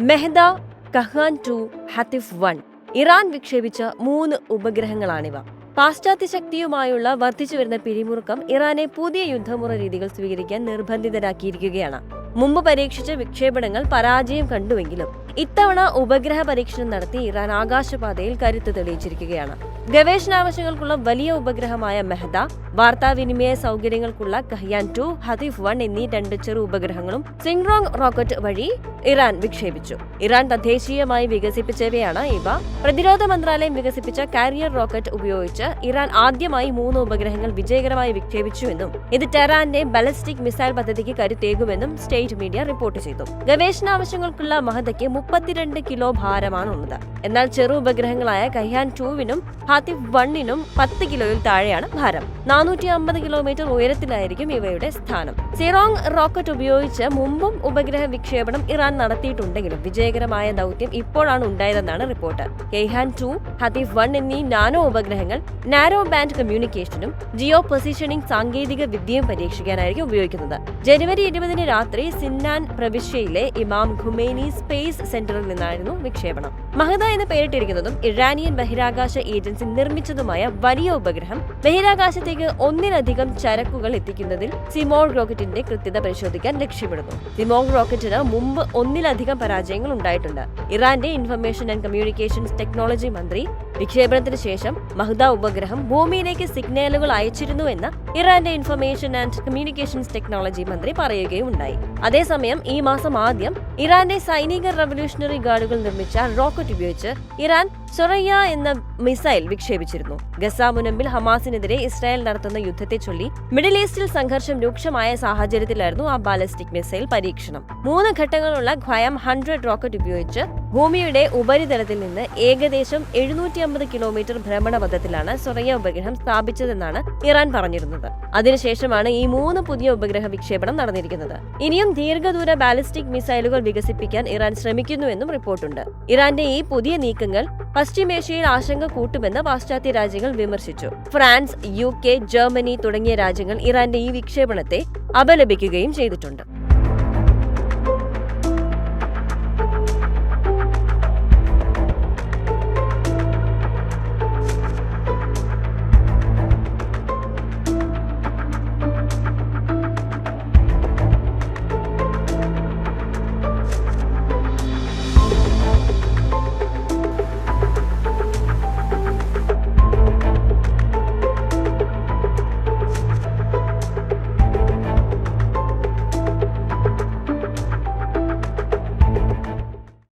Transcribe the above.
Mahda Kayhan two Hatef one. Iran വിക്ഷേപിച്ച മൂന്ന് ഉപഗ്രഹങ്ങളാണിവ. പാശ്ചാത്യ ശക്തിയുമായുള്ള വർദ്ധിച്ചു വരുന്ന പിരിമുറുക്കം ഇറാനെ പുതിയ യുദ്ധമുറ രീതികൾ സ്വീകരിക്കാൻ നിർബന്ധിതരാക്കിയിരിക്കുകയാണ്. മുമ്പ് പരീക്ഷിച്ച വിക്ഷേപണങ്ങൾ പരാജയം കണ്ടുവെങ്കിലും ഇത്തവണ ഉപഗ്രഹ പരീക്ഷണം നടത്തി ഇറാൻ ആകാശപാതയിൽ കരുത്ത് തെളിയിച്ചിരിക്കുകയാണ്. ഗവേഷണാവശ്യങ്ങൾക്കുള്ള വലിയ ഉപഗ്രഹമായ മെഹദ വാർത്താവിനിമയ സൗകര്യങ്ങൾക്കുള്ള കഹ്യാൻ ടു ഹദീഫ് വൺ എന്നീ രണ്ട് ചെറു ഉപഗ്രഹങ്ങളും സിംഗ്റോങ് റോക്കറ്റ് വഴി ഇറാൻ വിക്ഷേപിച്ചു. ഇറാൻ തദ്ദേശീയമായി വികസിപ്പിച്ചവയാണ് ഇവ. പ്രതിരോധ മന്ത്രാലയം വികസിപ്പിച്ച കാരിയർ റോക്കറ്റ് ഉപയോഗിച്ച് ഇറാൻ ആദ്യമായി മൂന്ന് ഉപഗ്രഹങ്ങൾ വിജയകരമായി വിക്ഷേപിച്ചുവെന്നും ഇത് ടെറാന്റെ ബാലിസ്റ്റിക് മിസൈൽ പദ്ധതിക്ക് കരുത്തേകുമെന്നും സ്റ്റേറ്റ് മീഡിയ റിപ്പോർട്ട് ചെയ്തു. ഗവേഷണ ആവശ്യങ്ങൾക്കുള്ള മഹതയ്ക്ക് മുപ്പത്തിരണ്ട് കിലോ ഭാരമാണുള്ളത്. എന്നാൽ ചെറു ഉപഗ്രഹങ്ങളായ കഹ്യാൻ ടൂവിനും ഹാത്തിഫ് വണ്ണിനും പത്ത് കിലോയിൽ താഴെയാണ് ഭാരം. നാനൂറ്റി അമ്പത് കിലോമീറ്റർ ഉയരത്തിലായിരിക്കും ഇവയുടെ സ്ഥാനം. സിറോങ് റോക്കറ്റ് ഉപയോഗിച്ച് മുമ്പും ഉപഗ്രഹ വിക്ഷേപണം ഇറാൻ നടത്തിയിട്ടുണ്ടെങ്കിലും വിജയകരമായ ദൗത്യം ഇപ്പോഴാണ് ഉണ്ടായതെന്നാണ് report. Kayhan two Hatef one എന്നീ നാനോ ഉപഗ്രഹങ്ങൾ നാരോ ബാൻഡ് കമ്മ്യൂണിക്കേഷനും ജിയോ പൊസിഷനിംഗ് സാങ്കേതിക വിദ്യയും പരീക്ഷിക്കാനായിരിക്കും ഉപയോഗിക്കുന്നത്. ജനുവരി ഇരുപതിന് രാത്രി സിന്നാൻ പ്രവിശ്യയിലെ ഇമാം ഖുമേനി സ്പേസ് സെന്ററിൽ നിന്നായിരുന്നു വിക്ഷേപണം. മഹദ എന്ന് പേരിട്ടിരിക്കുന്നതും ഇറാനിയൻ ബഹിരാകാശ ഏജൻസി നിർമ്മിച്ചതുമായ വലിയ ഉപഗ്രഹം ബഹിരാകാശത്തേക്ക് ഒന്നിലധികം ചരക്കുകൾ എത്തിക്കുന്നതിൽ സിമോൾ റോക്കറ്റിന്റെ കൃത്യത പരിശോധിക്കാൻ ലക്ഷ്യമിടുന്നു. സിമോൾ റോക്കറ്റിന് മുമ്പ് ഒന്നിലധികം പരാജയങ്ങൾ ഉണ്ടായിട്ടുണ്ട്. ഇറാന്റെ ഇൻഫർമേഷൻ ആൻഡ് കമ്മ്യൂണിക്കേഷൻസ് ടെക്നോളജി മന്ത്രി വിക്ഷേപണത്തിന് ശേഷം മഹ്ദ ഉപഗ്രഹം ഭൂമിയിലേക്ക് സിഗ്നലുകൾ അയച്ചിരുന്നുവെന്ന് ഇറാന്റെ ഇൻഫർമേഷൻ ആൻഡ് കമ്മ്യൂണിക്കേഷൻസ് ടെക്നോളജി മന്ത്രി പറയുകയുണ്ടായി. അതേസമയം ഈ മാസം ആദ്യം ഇറാന്റെ സൈനിക റവല്യൂഷണറി ഗാർഡുകൾ നിർമ്മിച്ച റോക്കറ്റ് ഉപയോഗിച്ച് ഇറാൻ സൊറയ്യ എന്ന മിസൈൽ വിക്ഷേപിച്ചിരുന്നു. ഗസ മുനമ്പിൽ ഹമാസിനെതിരെ ഇസ്രായേൽ നടത്തുന്ന യുദ്ധത്തെ ചൊല്ലി മിഡിൽ ഈസ്റ്റിൽ സംഘർഷം രൂക്ഷമായ സാഹചര്യത്തിലായിരുന്നു ആ ബാലിസ്റ്റിക് മിസൈൽ പരീക്ഷണം. മൂന്ന് ഘട്ടങ്ങളുള്ള ഖയം ഹൺഡ്രഡ് റോക്കറ്റ് ഉപയോഗിച്ച് ഭൂമിയുടെ ഉപരിതലത്തിൽ നിന്ന് ഏകദേശം എഴുന്നൂറ്റി അമ്പത് കിലോമീറ്റർ ഭ്രമണപഥത്തിലാണ് സൊറയ്യ ഉപഗ്രഹം സ്ഥാപിച്ചതെന്നാണ് ഇറാൻ പറഞ്ഞിരുന്നത്. അതിനുശേഷമാണ് ഈ മൂന്ന് പുതിയ ഉപഗ്രഹ വിക്ഷേപണം നടന്നിരിക്കുന്നത്. ഇനിയും ദീർഘദൂര ബാലിസ്റ്റിക് മിസൈലുകൾ വികസിപ്പിക്കാൻ ഇറാൻ ശ്രമിക്കുന്നുവെന്നും റിപ്പോർട്ടുണ്ട്. ഇറാന്റെ ഈ പുതിയ നീക്കങ്ങൾ പശ്ചിമേഷ്യയിൽ ആശങ്ക കൂട്ടുമെന്ന് പാശ്ചാത്യ രാജ്യങ്ങൾ വിമർശിച്ചു. ഫ്രാൻസ് യു ജർമ്മനി തുടങ്ങിയ രാജ്യങ്ങൾ ഇറാന്റെ ഈ വിക്ഷേപണത്തെ അപലപിക്കുകയും ചെയ്തിട്ടുണ്ട്.